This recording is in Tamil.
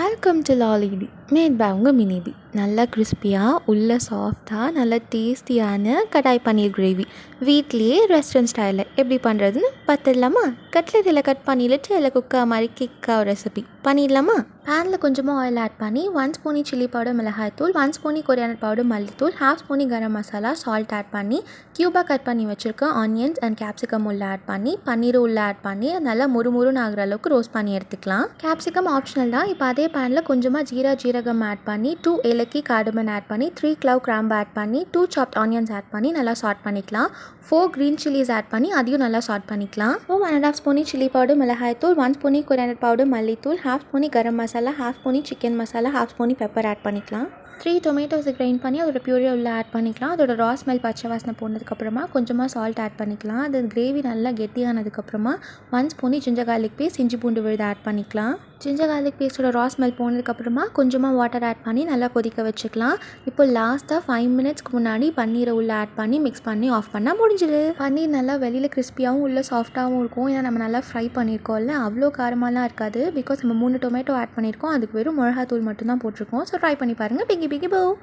వెల్కమ్ టు లాలీబీ మేడ్ బై ఉంగ మిனிபி நல்லா கிறிஸ்பியாக உள்ளே சாஃப்டாக நல்லா டேஸ்டியான கடாய் பன்னீர் கிரேவி வீட்லேயே ரெஸ்டாரண்ட் ஸ்டைலில் எப்படி பண்ணுறதுன்னு பார்த்துடலாமா? கட்லெட்டில் கட் பண்ணிட்டு இதில் குக்கா மாதிரி கிக்காக ரெசிபி பண்ணிடலாமா? பேனில் கொஞ்சமாக ஆயில் ஆட் பண்ணி ஒன் ஸ்பூனி சில்லி பவுடர் மிளகாய்த்தூள் ஒன் ஸ்பூனி கொரியானர் பவுடர் மல்லித்தூள் half ஸ்பூனி garam masala salt add பண்ணி க்யூபாக கட் பண்ணி வச்சுருக்க ஆனியன்ஸ் அண்ட் கேப்சிகம் உள்ள ஆட் பண்ணி பன்னீர் உள்ள ஆட் பண்ணி நல்லா முறுமுறுன்னு ஆகிற அளவுக்கு ரோஸ்ட் பண்ணி எடுத்துக்கலாம். கேப்சிகம் ஆப்ஷனல் தான். இப்போ அதே பேனில் கொஞ்சமாக ஜீரா ஜீரகம் ஆட் பண்ணி டூ ஏலக்கி கார்டமன் ஆட் பண்ணி த்ரீ க்ளவ் கிராம்பு ஆட் பண்ணி டூ சாப்ட் ஆனியன்ஸ் ஆட் பண்ணி நல்லா சாட் பண்ணிக்கலாம். ஃபோர் க்ரீன் சில்லிஸ் ஆட் பண்ணி அதையும் நல்லா சாட் பண்ணிக்கலாம். ஒன் அண்ட் ஆஃப் ஸ்பூனி சில்லி பவுடர் மிளகாய்த்தூள் ஒன் ஸ்பூனி கொரியானர் பவுடர் மல்லித்தூள் half ஸ்பூனி garam masala half ஸ்பூனி chicken masala half ஸ்பூனி pepper add பண்ணிக்கலாம். த்ரீ டொமேட்டோஸை கிரைண்ட் பண்ணி அதோட பியூரியை உள்ளே ஆட் பண்ணிக்கலாம். அதோட ரா ஸ்மெல் பச்சை வாசனை போனதுக்கப்புறமா கொஞ்சமாக சால்ட் ஆட் பண்ணிக்கலாம். அது கிரேவி நல்லா கெட்டியானதுக்கப்புறமா ஒன் ஸ்பூனி ஜிஞ்சர் கார்லிக் பேஸ்ட் இஞ்சி பூண்டு விழுது ஆட் பண்ணிக்கலாம். ஜிஞ்சர் கார்லிக் பேஸ்ட்டோட ரா ஸ்மெல் போனதுக்கப்புறமா கொஞ்சமாக வாட்டர் ஆட் பண்ணி நல்லா கொதிக்க வச்சுக்கலாம். இப்போ லாஸ்ட்டாக ஃபைவ் மினிட்ஸ்க்கு முன்னாடி பன்னீரை உள்ளே ஆட் பண்ணி மிக்ஸ் பண்ணி ஆஃப் பண்ணால் முடிஞ்சிடு பன்னீர் நல்லா வெளியில் கிறிஸ்பியாகவும் உள்ளே சாஃப்ட்டாகவும் இருக்கும். ஏன்னா நம்ம நல்லா ஃப்ரை பண்ணியிருக்கோம்ல அவ்வளோ காரமாலாம் இருக்காது. பிகாஸ் நம்ம மூணு டொமேட்டோ ஆட் பண்ணியிருக்கோம். அதுக்கு வெறும் மிளகாத்தூள் மட்டும்தான் போட்டிருக்கோம். ஸோ ட்ரை பண்ணி பாருங்கள் பிக் பிகி போ